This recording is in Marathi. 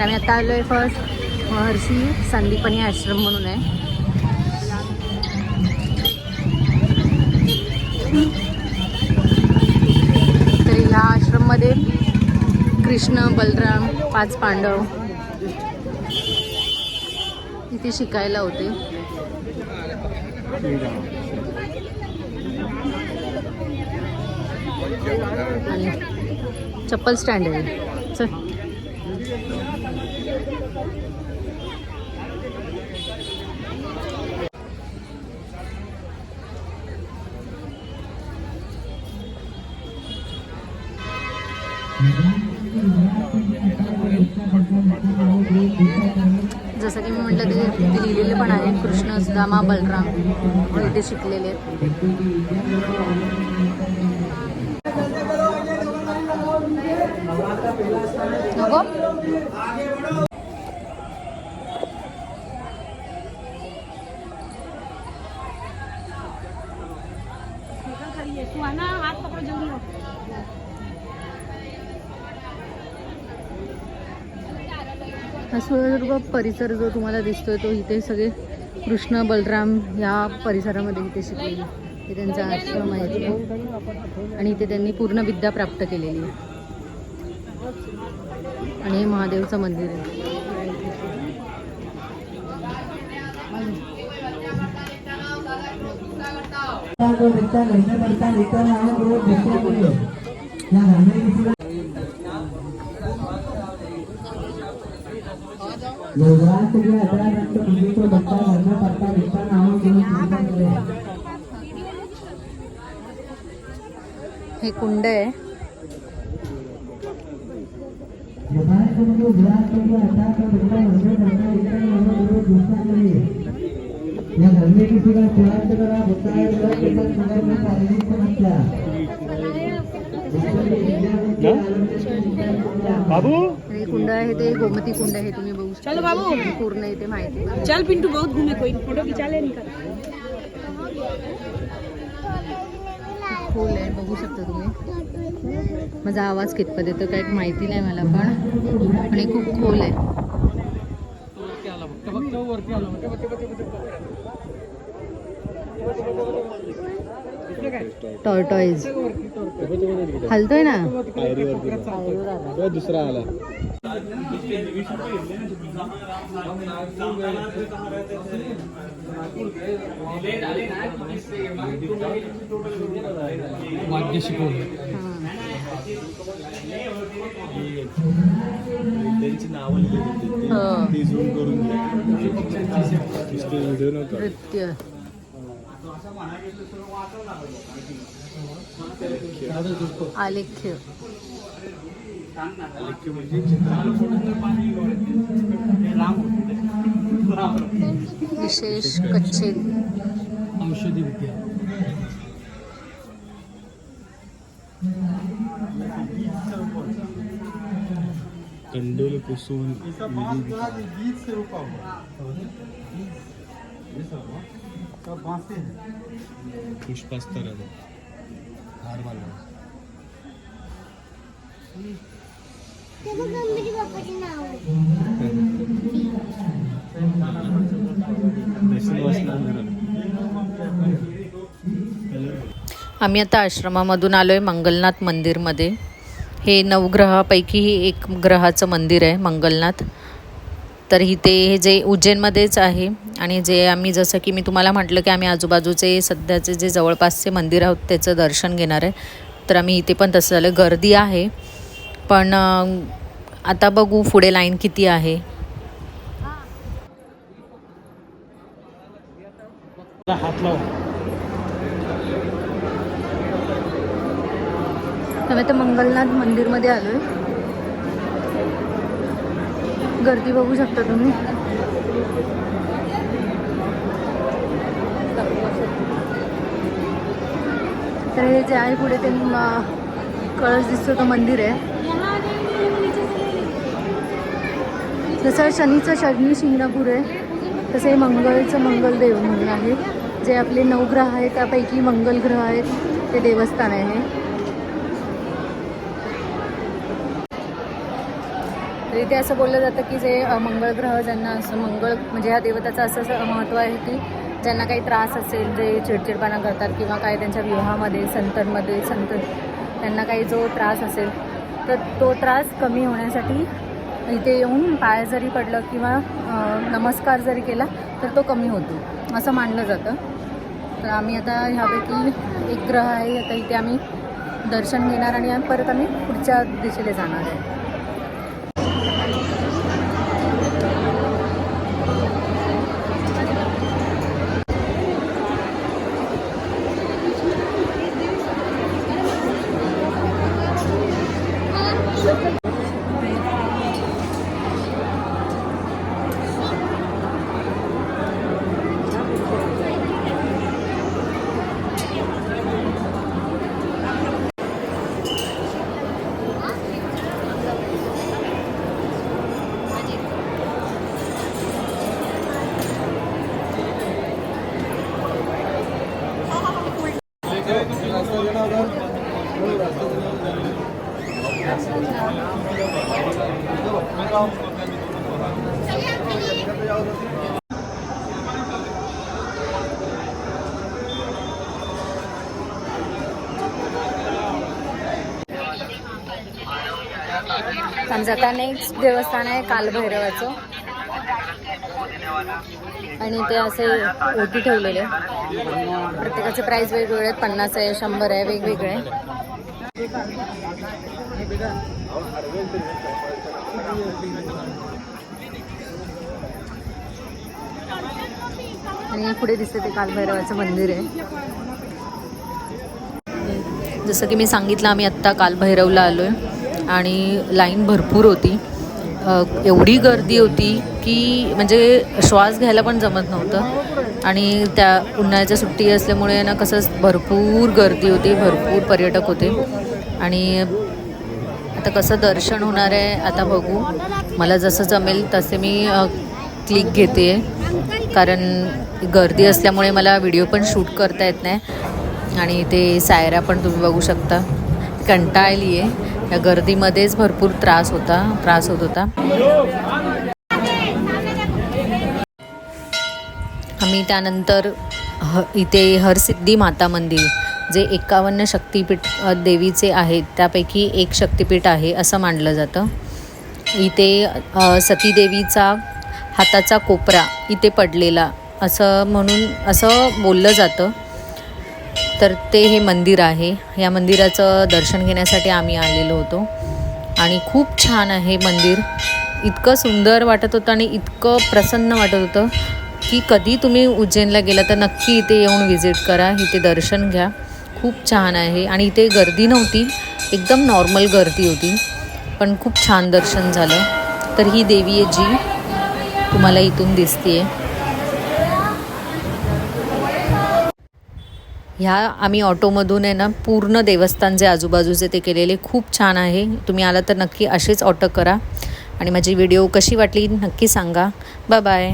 आम्ही आता आलो आहे फर्स्ट महर्षी संदीपनी आश्रम म्हणून आहे. तर ह्या आश्रममध्ये कृष्ण बलराम पाच पांडव इथे शिकायला होते. आणि चप्पल स्टँड आहे. चल. जसं की मी म्हटलं ते तिथे लिहिलेले पण आहे कृष्ण सुदामा बलराम. ते इथे शिकलेले आहेत. नको हा सिंधुदुर्ग परिसर जो तुम्हाला दिसतोय तो इथे सगळे कृष्ण बलराम या परिसरामध्ये इथे शिकलेले. हे त्यांचा आश्रम आहे आणि इथे त्यांनी पूर्ण विद्या प्राप्त केलेली आहे. आणि हे महादेवचं मंदिर आहे. हे कुंड आहे अठारह रंग के बिजली को बच्चा घर में पड़ता रिश्ता नाम के लिए चिंतन करे हे कुंड आहे करे करा है शारीरिक समस्या बाबू कुंड आहे ते गोमती कुंड आहे तुम्ही बघू चलो बाबू. पूर्ण इथे माहिती. चल पिंटू बहुत घूमे कोई फोटो खिंचा ले निकल. खोल आहे बघू शकता तुम्ही. माझा आवाज कितपत येतो काय माहिती नाही मला पण आणि खूप खोल आहे. टॉर्टॉईज हलतोय ना? दुसरा आला. वाद्य शिकवलं हां. त्यांची नावं लिहिली हो. ती झूम करून व्हिडिओ नव्हता नृत्य आलेख्य विशेष कच्चे औषधि विद्या। कंडोल कुसुम गीत से रुका हुआ पुष्पस्तर हार वाला। आम्ही आता आश्रमामधून आलो आहे मंगलनाथ मंदिरमध्ये. हे नवग्रहापैकी ही एक ग्रहाचं मंदिर आहे मंगलनाथ. तर इथे हे जे उज्जैनमध्येच आहे आणि जे आम्ही जसं की मी तुम्हाला म्हटलं की आम्ही आजूबाजूचे सध्याचे जे जवळपासचे मंदिर आहोत त्याचं दर्शन घेणार आहे. तर आम्ही इथे पण तसं झालं. गर्दी आहे. पण आता बघू पुढे लाईन किती आहे. हात आम्ही मंगलनाथ मंदिरमध्ये आलो आहे गर्दी बघू शकता तुम्ही. तर हे जे आहे पुढे ते कळस दिसतो तो मंदिर आहे. जसं शनीचं शनी शिंगणापूर आहे तसे मंगळचं मंगलदेव म्हणून आहे. जे आपले नऊ ग्रह आहेत त्यापैकी मंगल ग्रह आहेत ते देवस्थान आहे तर इथे असं बोललं जातं की जे मंगळ ग्रह ज्यांना असं मंगळ म्हणजे ह्या देवताचं असं महत्त्व आहे की ज्यांना काही त्रास असेल जे चिडचिडपणा करतात किंवा काही त्यांच्या विवाहामध्ये संतांमध्ये संत त्यांना काही जो त्रास असेल तर तो त्रास कमी होण्यासाठी इथे येऊन पाय जरी पडलं किंवा नमस्कार जरी केला तर तो कमी होतो असं मानलं जातं. तर आम्ही आता ह्यापैकी एक ग्रह आहे आता इथे आम्ही दर्शन घेणार आणि आम्ही परत आम्ही पुढच्या दिशेला जाणार आहे. आमचं आता नेक्स्ट देवस्थान आहे कालभैरवाचं. आणि ते असे ओटी ठेवलेले. प्रत्येकाचे प्राईस वेगवेगळे आहेत. पन्नास आहे शंभर आहे वेगवेगळे. आणि पुढे दिसते ते कालभैरवाचं मंदिर आहे. जसं की मी सांगितलं आम्ही आत्ता कालभैरवला आलो आहे आणि लाईन भरपूर होती. एवढी गर्दी होती की म्हणजे श्वास घ्यायला पण जमत नव्हतं. आणि त्या उन्हाळ्याच्या सुट्टी असल्यामुळे ना कसं भरपूर गर्दी होती भरपूर पर्यटक होते. आणि आता कसं दर्शन होणार आहे आता बघू. मला जसं जमेल तसे मी क्लिक घेते. कारण गर्दी असल्यामुळे मला व्हिडिओ पण शूट करता येत नाही. आणि ते सायरा पण तुम्ही बघू शकता. कंटाळली आहे या गर्दीमध्येच भरपूर त्रास होता त्रास होत होता. आम्ही त्यानंतर ह इथे हरसिद्धी माता मंदिर जे एकावन्न शक्तिपीठ देवीचे आहेत त्यापैकी एक शक्तिपीठ आहे असं मानलं जातं. इथे सतीदेवीचा हाताचा कोपरा इथे पडलेला असं म्हणून असं बोललं जातं. तर ते हे मंदिर आहे. या मंदिराचं दर्शन घेण्यासाठी आम्ही आलेलो होतो. आणि खूप छान आहे मंदिर. इतकं सुंदर वाटत होतं आणि इतकं प्रसन्न वाटत होतं. की कधी तुम्ही उज्जैनला गेला तर नक्की इथे येऊन व्हिजिट करा इथे दर्शन घ्या. खूप छान आहे आणि इथे गर्दी नव्हती एकदम नॉर्मल गर्दी होती पण खूप छान दर्शन झालं. तर ही देवी आहे जी तुम्हाला इथून दिसते ह्या आम्ही ऑटोमधून आहे ना पूर्ण देवस्थान जे आजूबाजूचे ते केलेले खूप छान आहे. तुम्ही आला तर नक्की असेच ऑटो करा. आणि माझी व्हिडिओ कशी वाटली नक्की सांगा. Bye bye